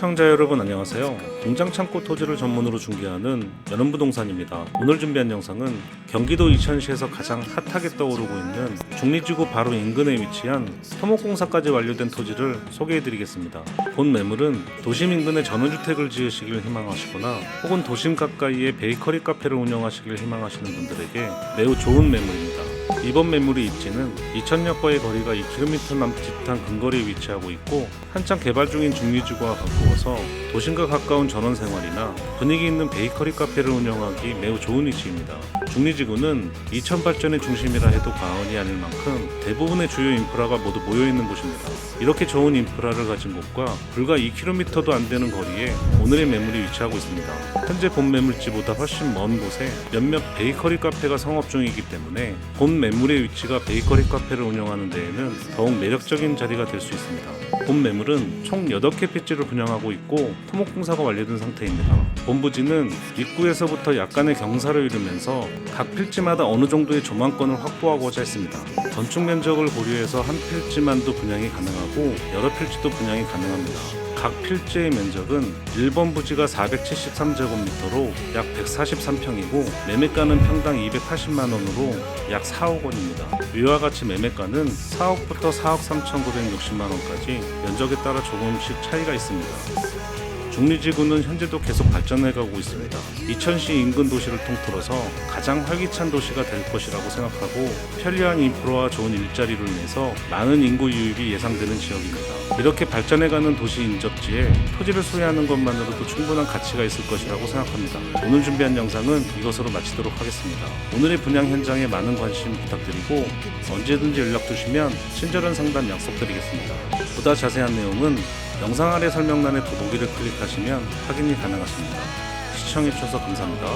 시청자 여러분 안녕하세요. 공장 창고 토지를 전문으로 중개하는 연원부동산입니다. 오늘 준비한 영상은 경기도 이천시에서 가장 핫하게 떠오르고 있는 중리지구 바로 인근에 위치한 토목공사까지 완료된 토지를 소개해드리겠습니다. 본 매물은 도심 인근에 전원주택을 지으시길 희망하시거나 혹은 도심 가까이에 베이커리 카페를 운영하시길 희망하시는 분들에게 매우 좋은 매물입니다. 이번 매물의 입지는 이천역과의 거리가 2km 남짓한 근거리에 위치하고 있고 한창 개발 중인 중리지구와 가까워서 도심과 가까운 전원 생활이나 분위기 있는 베이커리 카페를 운영하기 매우 좋은 위치입니다. 중리지구는 이천 발전의 중심이라 해도 과언이 아닐 만큼 대부분의 주요 인프라가 모두 모여 있는 곳입니다. 이렇게 좋은 인프라를 가진 곳과 불과 2km도 안 되는 거리에 오늘의 매물이 위치하고 있습니다. 현재 본 매물지보다 훨씬 먼 곳에 몇몇 베이커리 카페가 성업 중이기 때문에 본 매물 의 위치가 베이커리 카페를 운영하는 데에는 더욱 매력적인 자리가 될 수 있습니다. 본 매물은 총 8개 필지를 분양하고 있고 토목 공사가 완료된 상태입니다. 본부지는 입구에서부터 약간의 경사를 이루면서 각 필지마다 어느 정도의 조망권을 확보하고자 했습니다. 건축 면적을 고려해서 한 필지만도 분양이 가능하고 여러 필지도 분양이 가능합니다. 각 필지의 면적은 1번 부지가 473제곱미터로 약 143평이고 매매가는 평당 280만 원으로 약 4억 원입니다. 위와 같이 매매가는 4억부터 4억 3,960만 원까지 면적에 따라 조금씩 차이가 있습니다. 중리지구는 현재도 계속 발전해가고 있습니다. 이천시 인근 도시를 통틀어서 가장 활기찬 도시가 될 것이라고 생각하고 편리한 인프라와 좋은 일자리로 인해서 많은 인구 유입이 예상되는 지역입니다. 이렇게 발전해가는 도시 인접지에 토지를 소유하는 것만으로도 충분한 가치가 있을 것이라고 생각합니다. 오늘 준비한 영상은 이것으로 마치도록 하겠습니다. 오늘의 분양 현장에 많은 관심 부탁드리고 언제든지 연락 주시면 친절한 상담 약속드리겠습니다. 보다 자세한 내용은 영상 아래 설명란의 더보기를 클릭하시면 확인이 가능하십니다. 시청해주셔서 감사합니다.